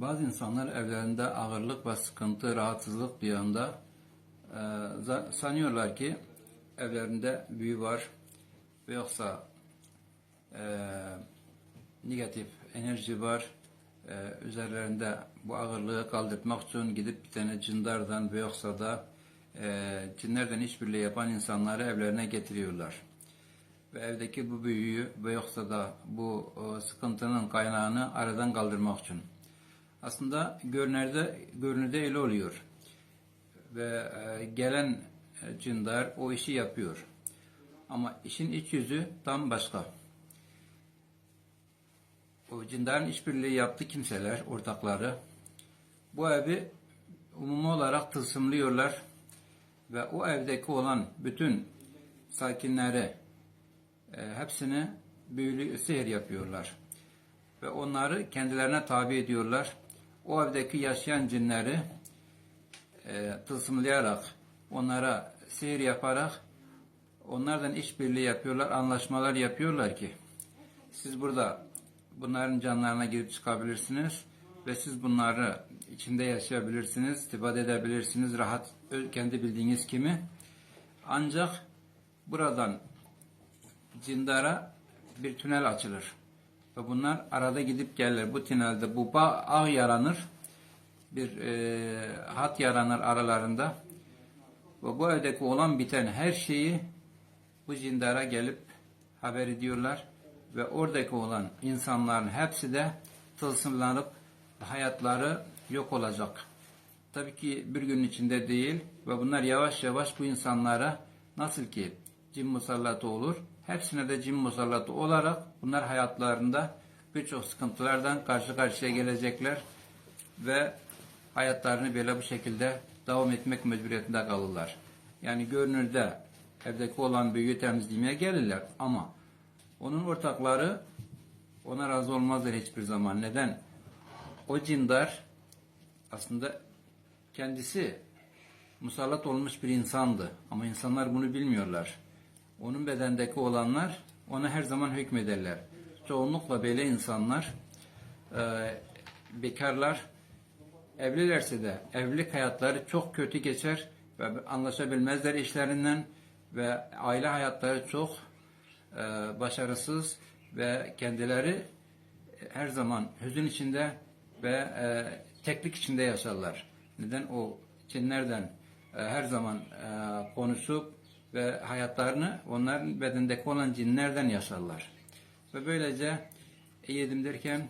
Bazı insanlar evlerinde ağırlık ve sıkıntı, rahatsızlık duyanda e, sanıyorlar ki evlerinde büyü var ve yoksa e, negatif enerji var. E, üzerlerinde bu ağırlığı kaldırmak için gidip bir tane cindardan ve yoksa da e, cinlerden işbirliği yapan insanları evlerine getiriyorlar. Ve evdeki bu büyüyü ve yoksa da bu e, sıkıntının kaynağını aradan kaldırmak için. Aslında görünürde, görünürde öyle oluyor. Ve e, gelen e, cindar o işi yapıyor. Ama işin iç yüzü tam başka. O cindarın işbirliği yaptı kimseler, ortakları. Bu evi umumi olarak tılsımlıyorlar ve o evdeki olan bütün sakinleri e, hepsini büyülü sihir yapıyorlar. Ve onları kendilerine tabi ediyorlar. O evdeki yaşayan cinleri e, tılsımlayarak, onlara sihir yaparak onlardan işbirliği yapıyorlar, anlaşmalar yapıyorlar ki siz burada bunların canlarına girip çıkabilirsiniz ve siz bunları içinde yaşayabilirsiniz, istifade edebilirsiniz, rahat kendi bildiğiniz kimi. Ancak buradan cindara bir tünel açılır. Ve bunlar arada gidip gelirler. Bu tünelde bu bağ, ağ yaranır. Bir e, hat yaranır aralarında. Ve bu evdeki olan biten her şeyi bu cindara gelip haber ediyorlar. Ve oradaki olan insanların hepsi de tılsımlanıp hayatları yok olacak. Tabii ki bir gün içinde değil ve bunlar yavaş yavaş bu insanlara nasıl ki cin musallatı olur, hepsine de cin musallatı olarak bunlar hayatlarında birçok sıkıntılardan karşı karşıya gelecekler ve hayatlarını böyle bu şekilde devam etmek mecburiyetinde kalırlar. Yani görünürde evdeki olan büyüyü temizlemeye gelirler ama onun ortakları ona razı olmazlar hiçbir zaman. Neden? O cindar aslında kendisi musallat olmuş bir insandı. Ama insanlar bunu bilmiyorlar. Onun bedendeki olanlar ona her zaman hükmederler. Çoğunlukla böyle insanlar e, bekarlar evlilerse de evlilik hayatları çok kötü geçer ve anlaşabilmezler işlerinden ve aile hayatları çok e, başarısız ve kendileri her zaman hüzün içinde ve e, teklik içinde yaşarlar. Neden o cinlerden e, her zaman e, konuşup ve hayatlarını onların bedendeki olan cinlerden yaşarlar. Ve böylece yedim derken